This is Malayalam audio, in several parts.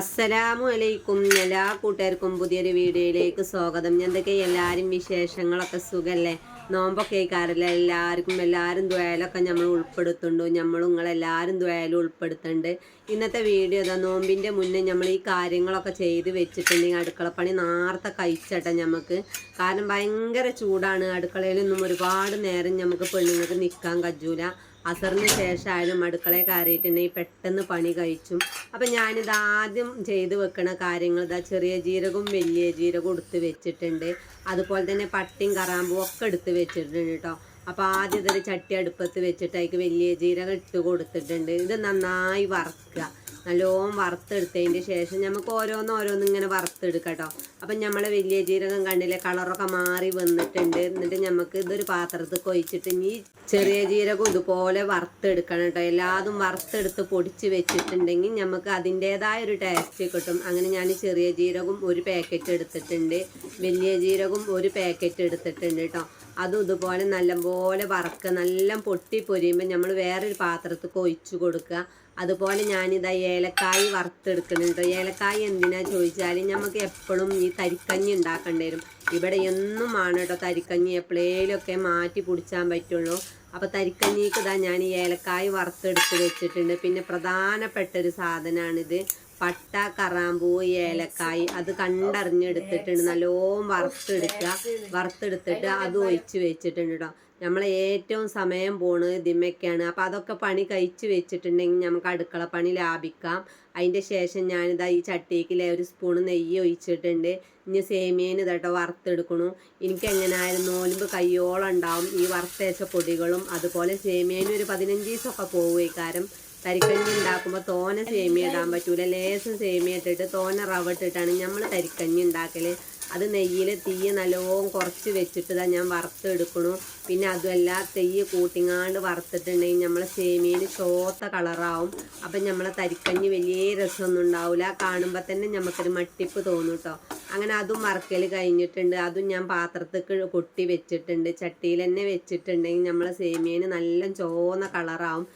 അസ്സലാമു അലൈക്കും എല്ലാ കൂട്ടുകാർക്കും പുതിയൊരു വീഡിയോയിലേക്ക് സ്വാഗതം. എന്തൊക്കെ എല്ലാവരും വിശേഷങ്ങളൊക്കെ സുഖമല്ലേ നോമ്പൊക്കെ ആയിക്കാറില്ല എല്ലാവർക്കും എല്ലാവരും ദ്വയലൊക്കെ നമ്മൾ ഉൾപ്പെടുത്തുന്നുണ്ട്. നമ്മൾ നിങ്ങളെല്ലാവരും ദ്വയലും ഉൾപ്പെടുത്തുന്നുണ്ട്. ഇന്നത്തെ വീഡിയോ ഇതാ നോമ്പിന്റെ മുന്നേ നമ്മൾ ഈ കാര്യങ്ങളൊക്കെ ചെയ്ത് വെച്ചിട്ടുണ്ടെങ്കിൽ അടുക്കളപ്പണി നേരത്തെ കഴിച്ചട്ടെ നമുക്ക്. കാരണം ഭയങ്കര ചൂടാണ്. അടുക്കളയിലൊന്നും ഒരുപാട് നേരം നമുക്ക് പെണ്ണുങ്ങൾക്ക് നിൽക്കാൻ കഴിയൂല. അസറിന് ശേഷമായാലും അടുക്കളയിൽ കയറിയിട്ടുണ്ടെങ്കിൽ പെട്ടെന്ന് പണി കഴിച്ചും. അപ്പം ഞാനിത് ആദ്യം ചെയ്ത് വെക്കണ കാര്യങ്ങൾ ഇതാ ചെറിയ ജീരകവും വലിയ ജീരകവും എടുത്ത് വെച്ചിട്ടുണ്ട്. അതുപോലെ തന്നെ പട്ടിയും കറാമ്പും ഒക്കെ എടുത്ത് വെച്ചിട്ടുണ്ട് കേട്ടോ. അപ്പോൾ ആദ്യം ഇതൊരു ചട്ടി അടുപ്പത്ത് വെച്ചിട്ട് അതിക്ക് വലിയ ജീരകം ഇട്ട് കൊടുത്തിട്ടുണ്ട്. ഇത് നന്നായി വറുക്കുക. നല്ലോണം വറുത്തെടുത്തതിന്റെ ശേഷം നമുക്ക് ഓരോന്ന് ഓരോന്ന് ഇങ്ങനെ വറുത്തെടുക്കാം കേട്ടോ അപ്പം നമ്മളെ വലിയ ജീരകം കണ്ടില്ലേ കളറൊക്കെ മാറി വന്നിട്ടുണ്ട്. എന്നിട്ട് നമുക്ക് ഇതൊരു പാത്രത്തിൽ കൊഴിച്ചിട്ട് ഇനി ചെറിയ ജീരകം ഇതുപോലെ വറുത്തെടുക്കണം കേട്ടോ. എല്ലാതും വറുത്തെടുത്ത് പൊടിച്ച് വെച്ചിട്ടുണ്ടെങ്കിൽ നമുക്ക് അതിന്റേതായ ഒരു ടേസ്റ്റ് കിട്ടും. അങ്ങനെ ഞാൻ ചെറിയ ജീരകം ഒരു പാക്കറ്റ് എടുത്തിട്ടുണ്ട്. വലിയ ജീരകം ഒരു പാക്കറ്റ് എടുത്തിട്ടുണ്ട് കേട്ടോ. അതും ഇതുപോലെ നല്ലപോലെ വറക്കുക നല്ല പൊട്ടി പൊരിയുമ്പോൾ നമ്മൾ വേറൊരു പാത്രത്തിൽ ഒഴിച്ചു കൊടുക്കുക. അതുപോലെ ഞാനിതാ ഏലക്കായ് വറുത്തെടുക്കുന്നുണ്ട്. ഏലക്കായ് എന്തിനാ ചോദിച്ചാൽ നമുക്ക് എപ്പോഴും ഈ തരിക്കഞ്ഞി ഉണ്ടാക്കേണ്ടി വരും. ഇവിടെ എന്നും ആണ് കേട്ടോ തരിക്കഞ്ഞി എപ്പോഴേലൊക്കെ മാറ്റി പിടിച്ചാൻ പറ്റുള്ളൂ. അപ്പോൾ തരിക്കഞ്ഞിക്ക് ഇതാ ഞാൻ ഈ ഏലക്കായ് വറുത്തെടുത്ത് വെച്ചിട്ടുണ്ട്. പിന്നെ പ്രധാനപ്പെട്ട ഒരു സാധനമാണിത് പട്ട കറാമ്പൂ ഏലക്കായ്. അത് കണ്ടറിഞ്ഞെടുത്തിട്ടുണ്ട്. നല്ലോം വറുത്തെടുക്കുക. വറുത്തെടുത്തിട്ട് അത് ഒഴിച്ച് വെച്ചിട്ടുണ്ട് കേട്ടോ നമ്മൾ ഏറ്റവും സമയം പോണത് ദിമ്മയ്ക്കാണ് അപ്പോൾ അതൊക്കെ പണി കഴിച്ചു വെച്ചിട്ടുണ്ടെങ്കിൽ നമുക്ക് അടുക്കള പണി ലാഭിക്കാം. അതിന്റെ ശേഷം ഞാനിതാ ഈ ചട്ടിക്കിലെ ഒരു സ്പൂൺ നെയ്യ് ഒഴിച്ചിട്ടുണ്ട്. ഇനി സേമിയേന് ഇതട്ടോ വറുത്തെടുക്കണു. എനിക്ക് എങ്ങനെയായാലും നോലുമ്പ് കയ്യോളം ഉണ്ടാവും. ഈ വറുത്തേച്ച പൊടികളും അതുപോലെ സേമിയേന് ഒരു പതിനഞ്ച് ദിവസമൊക്കെ പോവുകയും തരിക്കഞ്ഞി ഉണ്ടാക്കുമ്പോൾ തോന സേമിയ ഇടാൻ പറ്റൂല. ലേശം സേമിയ ഇട്ടിട്ട് തോന റവ ഇട്ടിട്ടാണ് നമ്മൾ തരിക്കഞ്ഞി ഉണ്ടാക്കൽ അത് നെയ്യിൽ തീയ് നല്ലോണം കുറച്ച് വെച്ചിട്ട് തന്നെ ഞാൻ വറുത്തെടുക്കണു. പിന്നെ അതുമല്ല തെയ്യ് കൂട്ടിങ്ങാണ്ട് വറുത്തിട്ടുണ്ടെങ്കിൽ നമ്മളെ സേമിയന് ചോത്ത കളറാവും. അപ്പം നമ്മളെ തരിക്കഞ്ഞ് വലിയ രസമൊന്നും ഉണ്ടാവില്ല. കാണുമ്പോൾ തന്നെ നമുക്കൊരു മട്ടിപ്പ് തോന്നും കേട്ടോ അങ്ങനെ അതും വറക്കൽ കഴിഞ്ഞിട്ടുണ്ട്. അതും ഞാൻ പാത്രത്തേക്ക് കൊട്ടി വെച്ചിട്ടുണ്ട്. ചട്ടിയിൽ തന്നെ വെച്ചിട്ടുണ്ടെങ്കിൽ നമ്മളെ സേമിയന് നല്ല ചോന്ന കളറാവും.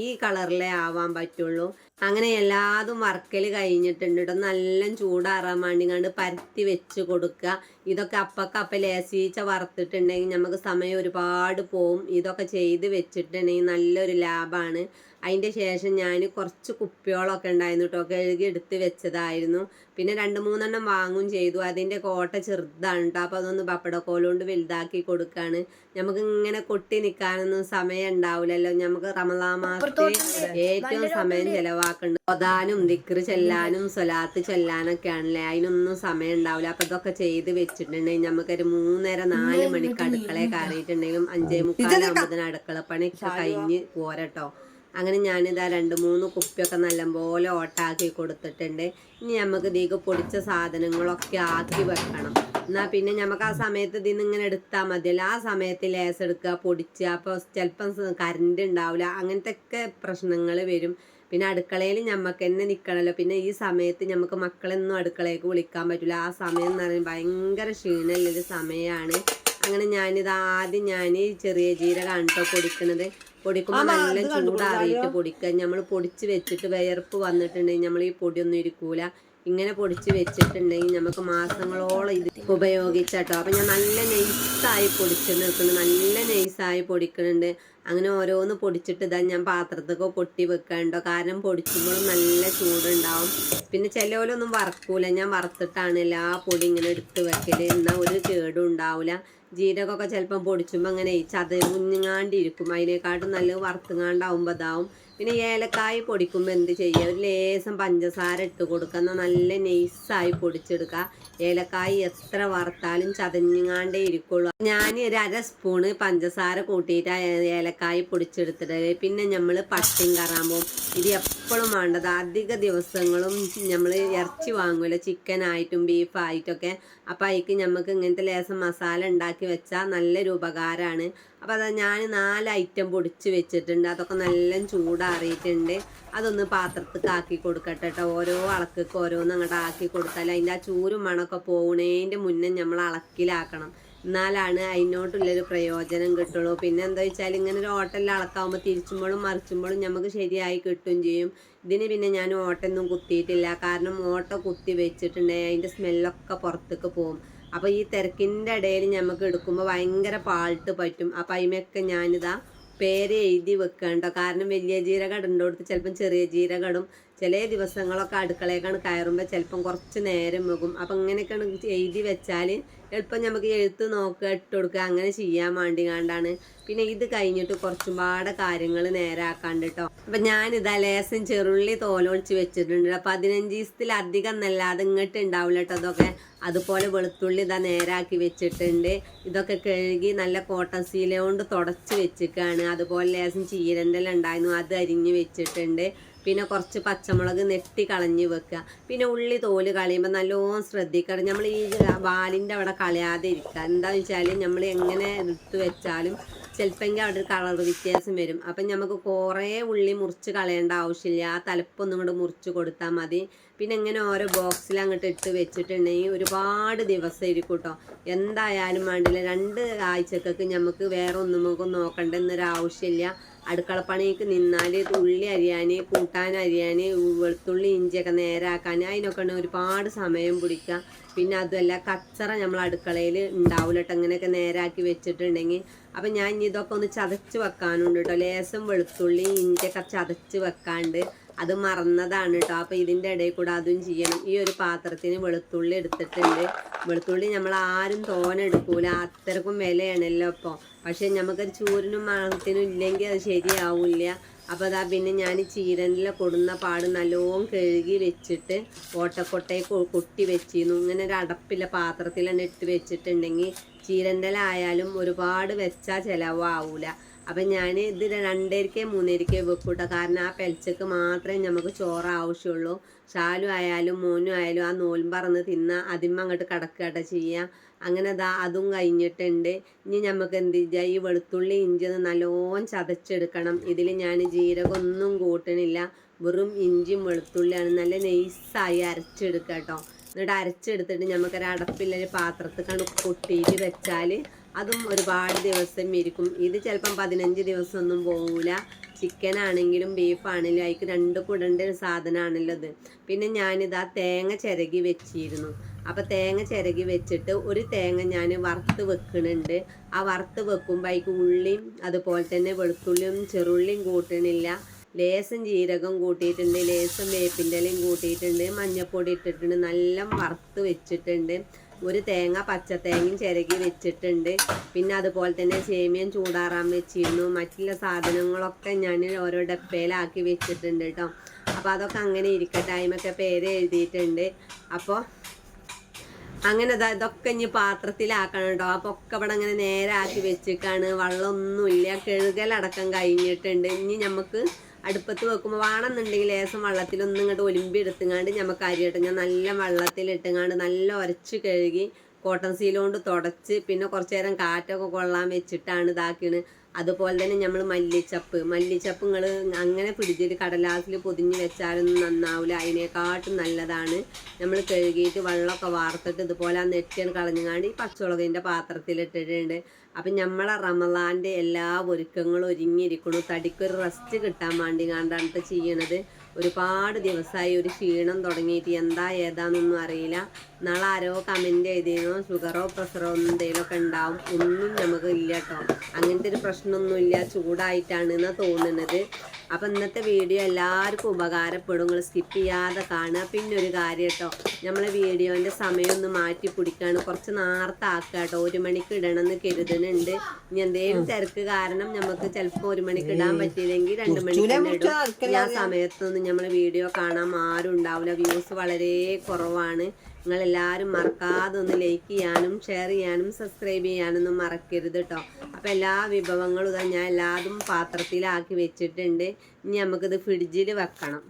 ഈ കളറിലേ ആവാൻ പറ്റുള്ളൂ. അങ്ങനെ എല്ലാതും വർക്കൽ കഴിഞ്ഞിട്ടുണ്ട്. കേട്ടോ നല്ല ചൂടാറാൻ വേണ്ടി കണ്ട് പരത്തി വെച്ച് കൊടുക്കുക. ഇതൊക്കെ അപ്പക്കപ്പ ലേശീച്ച വറുത്തിട്ടുണ്ടെങ്കിൽ നമുക്ക് സമയം ഒരുപാട് പോവും. ഇതൊക്കെ ചെയ്ത് വെച്ചിട്ടുണ്ടെങ്കിൽ നല്ലൊരു ലാഭമാണ് അതിന്റെ ശേഷം ഞാൻ കുറച്ച് കുപ്പികളൊക്കെ ഉണ്ടായിരുന്നു കേട്ടോ. കഴുകി എടുത്ത് വെച്ചതായിരുന്നു. പിന്നെ രണ്ട് മൂന്നെണ്ണം വാങ്ങും ചെയ്തു. അതിന്റെ കോട്ട ചെറുതാണ് കേട്ടോ. അപ്പോൾ അതൊന്ന് പപ്പടക്കോലുകൊണ്ട് വലുതാക്കി കൊടുക്കുകയാണ്. നമുക്ക് ഇങ്ങനെ കൊട്ടി നിൽക്കാനൊന്നും സമയം ഉണ്ടാവില്ലല്ലോ. നമുക്ക് റമദാ മാസത്തിൽ ഏറ്റവും സമയം ചെലവാക്കുന്നുണ്ട് ഒതാനും ദിക്റ് ചെല്ലാനും സ്വലാത്ത് ചെല്ലാനൊക്കെ ആണല്ലേ അതിനൊന്നും സമയം ഉണ്ടാവില്ല അപ്പൊ ഇതൊക്കെ ചെയ്ത് വെച്ചിട്ടുണ്ടെങ്കിൽ നമുക്കൊരു മൂന്നര നാല് മണിക്ക് അടുക്കളയെ കയറിയിട്ടുണ്ടെങ്കിലും അഞ്ചേ മുക്കാലാകുമ്പോഴത്തേന് അടുക്കള പണി കഴിഞ്ഞ് പോരട്ടോ. അങ്ങനെ ഞാനിതാ രണ്ട് മൂന്ന് കുപ്പിയൊക്കെ നല്ലപോലെ ഓട്ടാക്കി കൊടുത്തിട്ടുണ്ട്. ഇനി നമുക്ക് ഇതിലേക്ക് പൊടിച്ച സാധനങ്ങളൊക്കെ ആക്കി വെക്കണം. എന്നാൽ പിന്നെ നമുക്ക് ആ സമയത്ത് ഇതിൽ നിന്ന് ഇങ്ങനെ എടുത്താൽ മതിയല്ലോ. ആ സമയത്ത് ലേസ് എടുക്കുക പൊടിച്ചുക അപ്പോൾ ചിലപ്പം കറണ്ട് ഉണ്ടാവില്ല. അങ്ങനത്തെ ഒക്കെ പ്രശ്നങ്ങൾ വരും. പിന്നെ അടുക്കളയിൽ ഞമ്മക്ക് തന്നെ നിൽക്കണമല്ലോ പിന്നെ ഈ സമയത്ത് നമുക്ക് മക്കളൊന്നും അടുക്കളയിലേക്ക് വിളിക്കാൻ പറ്റില്ല ആ സമയം എന്ന് പറയുന്നത് ഭയങ്കര ക്ഷീണമുള്ളൊരു സമയമാണ്. അങ്ങനെ ഞാനിത് ആദ്യം ഞാൻ ചെറിയ ജീരകമാണ് കേട്ടോ പൊടിക്കണത്. പൊടിക്കുമ്പോൾ നല്ല ചൂടാറിയിട്ട് പൊടിക്കുക നമ്മൾ പൊടിച്ച് വെച്ചിട്ട് വിയർപ്പ് വന്നിട്ടുണ്ടെങ്കിൽ നമ്മൾ ഈ പൊടിയൊന്നും ഇരിക്കൂല. ഇങ്ങനെ പൊടിച്ച് വെച്ചിട്ടുണ്ടെങ്കിൽ നമുക്ക് മാസങ്ങളോളം ഇത് ഉപയോഗിച്ചാട്ടോ. അപ്പം ഞാൻ നല്ല നെയ്സായി പൊടിച്ച് നിൽക്കുന്നു നല്ല നെയ്സായി പൊടിക്കുന്നുണ്ട്. അങ്ങനെ ഓരോന്ന് പൊടിച്ചിട്ട് ഇതാ ഞാൻ പാത്രത്തൊക്കെ പൊട്ടി വെക്കാനുണ്ടോ. കാരണം പൊടിക്കുമ്പോഴും നല്ല ചൂടുണ്ടാവും. പിന്നെ ചിലവരൊന്നും വറക്കൂല. ഞാൻ വറുത്തിട്ടാണ് എല്ലാ പൊടി ഇങ്ങനെ എടുത്ത് വെക്കൽ എന്നാൽ ഒരു കേടും ഉണ്ടാവില്ല ജീരകമൊക്കെ ചിലപ്പം പൊടിച്ചുമ്പോൾ അങ്ങനെ ചതവുഞ്ഞാണ്ടിരിക്കും അതിനേക്കാട്ടും നല്ല വറുത്തുങ്ങാണ്ടാവുമ്പോൾ അതാവും പിന്നെ ഏലക്കായ പൊടിക്കുമ്പോൾ എന്ത് ചെയ്യുക ഒരു ലേസം പഞ്ചസാര ഇട്ട് കൊടുക്കുക. എന്നാൽ നല്ല നെയ്സായി പൊടിച്ചെടുക്കുക. ഏലക്കായ എത്ര വറുത്താലും ചതഞ്ഞാണ്ടേ ഇരിക്കുള്ളൂ. ഞാൻ ഒരു അര സ്പൂണ് പഞ്ചസാര കൂട്ടിയിട്ട് ഏലക്കായ പൊടിച്ചെടുത്തിട്ട് പിന്നെ നമ്മൾ പട്ടിയും കറാമ്പും ഇത് എപ്പോഴും വേണ്ടത്. അധിക ദിവസങ്ങളും നമ്മൾ ഇറച്ചി വാങ്ങുമല്ലോ ചിക്കനായിട്ടും ബീഫായിട്ടൊക്കെ അപ്പം അതിക്ക് നമുക്ക് ഇങ്ങനത്തെ ലേസം മസാല ഉണ്ടാക്കി വെച്ചാൽ നല്ലൊരു ഉപകാരമാണ് അപ്പോൾ അത് ഞാൻ നാല് ഐറ്റം പൊടിച്ച് വെച്ചിട്ടുണ്ട്. അതൊക്കെ നല്ല ചൂടാറിയിട്ടുണ്ട്. അതൊന്ന് പാത്രത്തിൽ ആക്കി കൊടുക്കട്ടെ കേട്ടോ ഓരോ അളക്കൊക്കെ ഓരോന്ന് അങ്ങോട്ട് ആക്കി കൊടുത്താൽ അതിന്റെ ആ ചൂരും മണമൊക്കെ പോകണേന്റെ മുന്നേ നമ്മൾ അളക്കിലാക്കണം. എന്നാലാണ് അതിനോട്ടുള്ളൊരു പ്രയോജനം കിട്ടുള്ളൂ. പിന്നെ എന്താ വെച്ചാൽ ഇങ്ങനെ ഒരു ഓട്ടെല്ലാം അളക്കാവുമ്പോൾ തിരിച്ചുമ്പോഴും മറിച്ചുമ്പോഴും നമുക്ക് ശരിയായി കിട്ടുകയും ചെയ്യും. ഇതിന് പിന്നെ ഞാൻ ഓട്ടൊന്നും കുത്തിയിട്ടില്ല. കാരണം ഓട്ട കുത്തി വെച്ചിട്ടുണ്ടെങ്കിൽ അതിന്റെ സ്മെല്ലൊക്കെ പുറത്തേക്ക് പോകും. അപ്പോൾ ഈ തിരക്കിന്റെ ഇടയിൽ നമുക്ക് എടുക്കുമ്പോൾ ഭയങ്കര പാൾട്ട് പറ്റും. അപ്പൊ അതിമൊക്കെ ഞാനിതാ പേര് എഴുതി വെക്കണ്ടോ കാരണം വലിയ ജീരകം ഇടേണ്ടടുത്ത് ചിലപ്പം ചെറിയ ജീരകം ഇടും. ചില ദിവസങ്ങളൊക്കെ അടുക്കളയൊക്കെയാണ് കയറുമ്പോൾ ചിലപ്പം കുറച്ച് നേരം വെക്കും അപ്പം ഇങ്ങനെയൊക്കെയാണ് എഴുതി വെച്ചാൽ എളുപ്പം നമുക്ക് എഴുത്ത് നോക്കുക ഇട്ട് കൊടുക്കുക അങ്ങനെ ചെയ്യാൻ വേണ്ടി കണ്ടാണ് പിന്നെ ഇത് കഴിഞ്ഞിട്ട് കുറച്ചും പാടെ കാര്യങ്ങൾ നേരാക്കാണ്ട് കേട്ടോ അപ്പം ഞാനിതാ ലേസം ചെറുള്ളി തോലൊളിച്ച് വെച്ചിട്ടുണ്ട്. അപ്പം പതിനഞ്ച് ദിവസത്തിലധികം അത് ഇങ്ങോട്ട് ഉണ്ടാവില്ല കേട്ടോ അതൊക്കെ അതുപോലെ വെളുത്തുള്ളി ഇതാ നേരാക്കി വെച്ചിട്ടുണ്ട്. ഇതൊക്കെ കഴുകി നല്ല കോട്ടൺ സീല കൊണ്ട് തുടച്ച് വെച്ചിക്കാണ്. അതുപോലെ ലേസം ചീരന്റെ ഉണ്ടായിരുന്നു അത് അരിഞ്ഞ് വെച്ചിട്ടുണ്ട്. പിന്നെ കുറച്ച് പച്ചമുളക് നെട്ടി കളഞ്ഞ് വെക്കുക. പിന്നെ ഉള്ളി തോൽ കളയുമ്പോൾ നല്ലോണം ശ്രദ്ധിക്കണം. നമ്മൾ ഈ വാലിന്റെ അവിടെ കളയാതെ ഇരിക്കുക. എന്താണെന്ന് വെച്ചാൽ നമ്മൾ എങ്ങനെ എടുത്ത് വെച്ചാലും ചിലപ്പോൾ അവിടെ ഒരു കളർ വ്യത്യാസം വരും. അപ്പം നമുക്ക് കുറേ ഉള്ളി മുറിച്ച് കളയേണ്ട ആവശ്യമില്ല. ആ തലപ്പൊന്നും കൂടെ മുറിച്ച് കൊടുത്താൽ മതി. പിന്നെ ഇങ്ങനെ ഓരോ ബോക്സിൽ അങ്ങോട്ട് ഇട്ട് വെച്ചിട്ടുണ്ടെങ്കിൽ ഒരുപാട് ദിവസം ഇരിക്കും കേട്ടോ. എന്തായാലും വേണ്ടില്ല. രണ്ട് ആഴ്ചക്കൊക്കെ നമുക്ക് വേറെ ഒന്നും നമുക്ക് നോക്കണ്ടെന്നൊരു ആവശ്യമില്ല അടുക്കളപ്പണിക്ക് നിന്നാൽ ഉള്ളി അരിയാൻ കൂട്ടാൻ അരിയാൻ വെളുത്തുള്ളി ഇഞ്ചിയൊക്കെ നേരാക്കാൻ അതിനൊക്കെ ഒരുപാട് സമയം പിടിക്കുക. പിന്നെ അതുമല്ല കച്ചറ നമ്മൾ അടുക്കളയിൽ ഉണ്ടാവില്ല കേട്ടോ. അങ്ങനെയൊക്കെ നേരാക്കി വെച്ചിട്ടുണ്ടെങ്കിൽ. അപ്പം ഞാൻ ഇതൊക്കെ ഒന്ന് ചതച്ച് വെക്കാനുണ്ട് കേട്ടോ. ലേസം വെളുത്തുള്ളി ഇഞ്ചിയൊക്കെ ചതച്ച് വെക്കാണ്ട് അത് മറന്നതാണ് കേട്ടോ അപ്പോൾ ഇതിന്റെ ഇടയിൽ കൂടെ അതും ചെയ്യണം. ഈ ഒരു പാത്രത്തിന് വെളുത്തുള്ളി എടുത്തിട്ടുണ്ട്. വെളുത്തുള്ളി നമ്മൾ ആരും തോനെ എടുക്കൂല. അത്രക്കും വിലയാണല്ലോ ഇപ്പോൾ പക്ഷേ നമുക്കത് ചൂരിനും മണത്തിനും ഇല്ലെങ്കിൽ അത് ശരിയാവില്ല. അപ്പോൾ അതാ പിന്നെ ഞാൻ ചീരനിലെ കൊടുന്ന പാട് നല്ലോം കഴുകി വെച്ചിട്ട് ഓട്ടക്കൊട്ടയെ കൊട്ടി വെച്ചിരുന്നു. ഇങ്ങനെ ഒരു അടപ്പില്ല തന്നെ ഇട്ട് വെച്ചിട്ടുണ്ടെങ്കിൽ ചീരന്റെ ആയാലും ഒരുപാട് വെച്ചാൽ ചിലവാവൂല. അപ്പം ഞാൻ ഇത് രണ്ടരക്കേ മൂന്നരക്കേ വെക്കൂട്ടോ കാരണം ആ പെൽച്ചക്ക് മാത്രമേ നമുക്ക് ചോറ് ആവശ്യമുള്ളൂ. ഷാലും ആയാലും മോനും ആയാലും ആ നോൽമ്പറന്ന് തിന്ന അതിമ്മ അങ്ങോട്ട് കിടക്കട്ടെ ചെയ്യാം. അങ്ങനെ ദാ അതും കഴിഞ്ഞിട്ടുണ്ട്. ഇനി നമുക്ക് എന്ത് ചെയ്യാം? ഈ വെളുത്തുള്ളി ഇഞ്ചി ഒന്ന് നല്ലോണം ചതച്ചെടുക്കണം. ഇതിൽ ഞാൻ ജീരകമൊന്നും കൂട്ടണില്ല. വെറും ഇഞ്ചിയും വെളുത്തുള്ളിയാണ്. നല്ല നൈസായി അരച്ചെടുക്കുക കേട്ടോ എന്നിട്ട് അരച്ചെടുത്തിട്ട് നമുക്കൊരു അടപ്പില്ലൊരു പാത്രത്തിൽ കണ്ട് കൊട്ടിയിട്ട് വെച്ചാൽ അതും ഒരുപാട് ദിവസം ഇരിക്കും. ഇത് ചിലപ്പം പതിനഞ്ച് ദിവസമൊന്നും പോകില്ല ചിക്കൻ ആണെങ്കിലും ബീഫ് ആണെങ്കിലും അതിക്ക് രണ്ട് കുടേണ്ട ഒരു സാധനമാണല്ലോ ഇത്. പിന്നെ ആ തേങ്ങ ചിരകി വെച്ചിരുന്നു. അപ്പോൾ തേങ്ങ ചിരകി വെച്ചിട്ട് ഒരു തേങ്ങ ഞാൻ വറുത്ത് വെക്കുന്നുണ്ട് ആ വറുത്ത് വെക്കുമ്പോൾ അതിക്ക് ഉള്ളിയും അതുപോലെ തന്നെ വെളുത്തുള്ളിയും ചെറുള്ളിയും കൂട്ടണില്ല. ലേസം ജീരകം കൂട്ടിയിട്ടുണ്ട് ലേസം വേപ്പിന്റെ ഇലയും കൂട്ടിയിട്ടുണ്ട് മഞ്ഞൾപ്പൊടി ഇട്ടിട്ടുണ്ട് നല്ല വറുത്ത് വെച്ചിട്ടുണ്ട്. ഒരു തേങ്ങ പച്ച തേങ്ങയും ചിരകി വെച്ചിട്ടുണ്ട്. പിന്നെ അതുപോലെ തന്നെ സേമിയം ചൂടാറാൻ വെച്ചിരുന്നു. മറ്റുള്ള സാധനങ്ങളൊക്കെ ഞാൻ ഓരോ ഡപ്പയിലാക്കി വെച്ചിട്ടുണ്ട് കേട്ടോ അപ്പോൾ അതൊക്കെ അങ്ങനെ ഇരിക്കട്ടെ അതിമൊക്കെ പേര് എഴുതിയിട്ടുണ്ട്. അപ്പോൾ അങ്ങനെ ഇതൊക്കെ ഇനി പാത്രത്തിലാക്കണം കേട്ടോ അപ്പോൾ ഒക്കെ ഇവിടെ അങ്ങനെ നേരെ ആക്കി വെച്ചിക്കാണ്. വെള്ളമൊന്നുമില്ല. കഴുകലടക്കം കഴിഞ്ഞിട്ടുണ്ട്. ഇനി നമുക്ക് അടുപ്പത്ത് വെക്കുമ്പോൾ വേണമെന്നുണ്ടെങ്കിൽ ലേശം വെള്ളത്തിലൊന്നും ഇങ്ങോട്ട് ഒലിമ്പി എടുത്തുങ്ങാണ്ട് നമുക്ക് അരി ഞാൻ നല്ല വെള്ളത്തിലിട്ടുങ്ങാണ്ട് നല്ല ഉരച്ച് കഴുകി കോട്ടൺ സീൽ സീലുകൊണ്ട് തുടച്ച് പിന്നെ കുറച്ച് നേരം കാറ്റൊക്കെ കൊള്ളാൻ വെച്ചിട്ടാണ് ഇതാക്കിയത് അതുപോലെ തന്നെ നമ്മൾ മല്ലിച്ചപ്പ്. മല്ലിച്ചപ്പ് നിങ്ങൾ അങ്ങനെ ഫ്രിഡ്ജിൽ കടലാസിൽ പൊതിഞ്ഞ് വെച്ചാലൊന്നും നന്നാവില്ല അതിനെക്കാട്ടും നല്ലതാണ്. നമ്മൾ കഴുകിയിട്ട് വെള്ളമൊക്കെ വാർത്തിട്ട് ഇതുപോലെ ആ നെറ്റിയാണ് കളഞ്ഞുകാണ്ട് ഈ പച്ചമുളകിന്റെ പാത്രത്തിലിട്ടിട്ടുണ്ട്. അപ്പം നമ്മളെ റമദാന്റെ എല്ലാ ഒരുക്കങ്ങളും ഒരുങ്ങിയിരിക്കണു തടിക്കൊരു റെസ്റ്റ് കിട്ടാൻ വേണ്ടി കണ്ടാണ് ചെയ്യണത്. ഒരുപാട് ദിവസമായി ഒരു ക്ഷീണം തുടങ്ങിയിട്ട് എന്താ ഏതാണെന്നൊന്നും അറിയില്ല. നാളെ ആരോ കമന്റ് എഴുതിയതോ ഷുഗറോ പ്രഷറോ എന്തെങ്കിലുമൊക്കെ ഉണ്ടാവും. ഒന്നും നമുക്ക് ഇല്ല കേട്ടോ അങ്ങനത്തെ ഒരു പ്രശ്നമൊന്നുമില്ല ചൂടായിട്ടാണ് എന്ന് തോന്നുന്നത്. അപ്പം ഇന്നത്തെ വീഡിയോ എല്ലാവർക്കും ഉപകാരപ്പെടും. നിങ്ങൾ സ്കിപ്പ് ചെയ്യാതെ കാണുക. പിന്നെ ഒരു കാര്യം കേട്ടോ നമ്മളെ വീഡിയോന്റെ സമയം ഒന്ന് മാറ്റി പിടിക്കാണ്. കുറച്ച് നേരത്തെ ആക്കുക കേട്ടോ ഒരു മണിക്ക് ഇടണമെന്ന് കരുതുന്നുണ്ട്. ഇനി എന്തെങ്കിലും തിരക്ക് കാരണം നമുക്ക് ചിലപ്പോൾ ഒരു മണിക്ക് ഇടാൻ പറ്റിയില്ലെങ്കിൽ രണ്ട് മണിക്ക് ഇടും. ആ സമയത്തൊന്നും നമ്മളെ വീഡിയോ കാണാൻ ആരും ഉണ്ടാവില്ല. വ്യൂസ് വളരെ കുറവാണ്. നിങ്ങൾ എല്ലാവരും മറക്കാതെ ഒന്ന് ലൈക്ക് ചെയ്യാനും ഷെയർ ചെയ്യാനും സബ്സ്ക്രൈബ് ചെയ്യാനൊന്നും മറക്കരുത് കേട്ടോ അപ്പോൾ എല്ലാ വിഭവങ്ങളും ഞാൻ എല്ലാതും പാത്രത്തിലാക്കി വെച്ചിട്ടുണ്ട്. ഇനി നമുക്കിത് ഫ്രിഡ്ജിൽ വെക്കണം.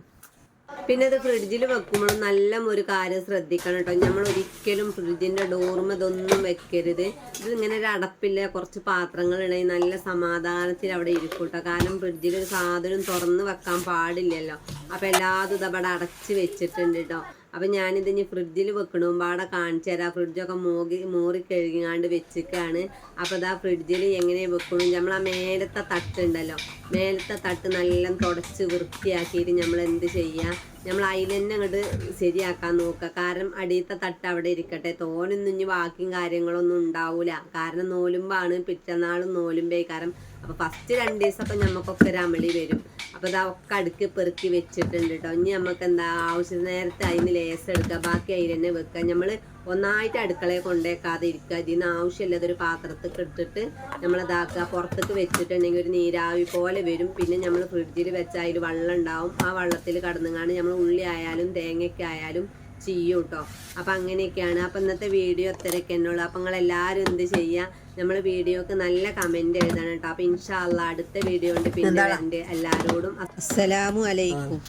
പിന്നെ ഇത് ഫ്രിഡ്ജിൽ വെക്കുമ്പോഴും നല്ല ഒരു കാര്യം ശ്രദ്ധിക്കണം കേട്ടോ നമ്മൾ ഒരിക്കലും ഫ്രിഡ്ജിന്റെ ഡോറും ഇതൊന്നും വെക്കരുത്. ഇത് ഇങ്ങനെ ഒരു അടപ്പില്ല. കുറച്ച് പാത്രങ്ങൾ ഉണ്ടെങ്കിൽ നല്ല സമാധാനത്തിൽ അവിടെ ഇരിക്കൂട്ടോ കേട്ടോ കാരണം ഫ്രിഡ്ജിൽ ഒരു സാധനം തുറന്ന് വെക്കാൻ പാടില്ലല്ലോ. അപ്പോൾ എല്ലാതും ഇതവിടെ അടച്ച് വെച്ചിട്ടുണ്ട് കേട്ടോ അപ്പം ഞാനിത് ഇനി ഫ്രിഡ്ജിൽ വെക്കണമ്പാടെ കാണിച്ചു തരാം. ഫ്രിഡ്ജൊക്കെ മോകി മോറി കഴുകിങ്ങാണ്ട് വെച്ചിക്കാണ്. അപ്പോൾ ഇതാ ഫ്രിഡ്ജിൽ എങ്ങനെ വെക്കണം? നമ്മൾ ആ മേലത്തെ തട്ടുണ്ടല്ലോ മേലത്തെ തട്ട് നല്ല തുടച്ച് വൃത്തിയാക്കിയിട്ട് നമ്മൾ എന്ത് ചെയ്യുക നമ്മൾ അതിൽ തന്നെ അങ്ങോട്ട് ശരിയാക്കാൻ നോക്കുക. കാരണം അടിയത്തെ തട്ട് അവിടെ ഇരിക്കട്ടെ. തോനൊന്നും ഇനി ബാക്കിയും കാര്യങ്ങളൊന്നും ഉണ്ടാവൂല. കാരണം നോലുമ്പാണ്. പിറ്റന്നാളും നോലുമ്പേ. കാരണം അപ്പോൾ ഫസ്റ്റ് രണ്ട് ദിവസമൊക്കെ നമുക്കൊക്കെ ഒരു അമളി വരും. അപ്പോൾ ഇതാ ഒക്കെ അടുക്കി പെറുക്കി വെച്ചിട്ടുണ്ട് കേട്ടോ ഇനി നമുക്ക് എന്താ ആവശ്യം നേരത്തെ അതിന് ലേസ് എടുക്കുക ബാക്കി അതിൽ തന്നെ വെക്കുക നമ്മൾ ഒന്നായിട്ട് അടുക്കളയെ കൊണ്ടേക്കാതെ ഇരിക്കുക ഇതിന് ആവശ്യമില്ലാതെ ഒരു പാത്രത്തിൽ ഇട്ടിട്ട് നമ്മൾ ഇതാക്കുക പുറത്തേക്ക് വെച്ചിട്ടുണ്ടെങ്കിൽ ഒരു നീരാവി പോലെ വരും. പിന്നെ നമ്മൾ ഫ്രിഡ്ജിൽ വെച്ചാൽ അതിൽ വെള്ളം ഉണ്ടാവും. ആ വെള്ളത്തിൽ കടന്നുകാണ് നമ്മൾ ഉള്ളി ആയാലും തേങ്ങയ്ക്ക് ആയാലും ചെയ്യും കേട്ടോ അപ്പം അങ്ങനെയൊക്കെയാണ്. അപ്പം ഇന്നത്തെ വീഡിയോ ഇത്രയൊക്കെ എന്നുള്ളൂ അപ്പം നിങ്ങൾ എല്ലാവരും എന്ത് ചെയ്യുക നമ്മൾ വീഡിയോക്ക് നല്ല കമന്റ് എഴുതണം കേട്ടോ. അപ്പം ഇൻഷാല്ല അടുത്ത വീഡിയോ ഉണ്ട് പിന്നെ എല്ലാവരോടും അസ്സലാമു അലൈക്കും.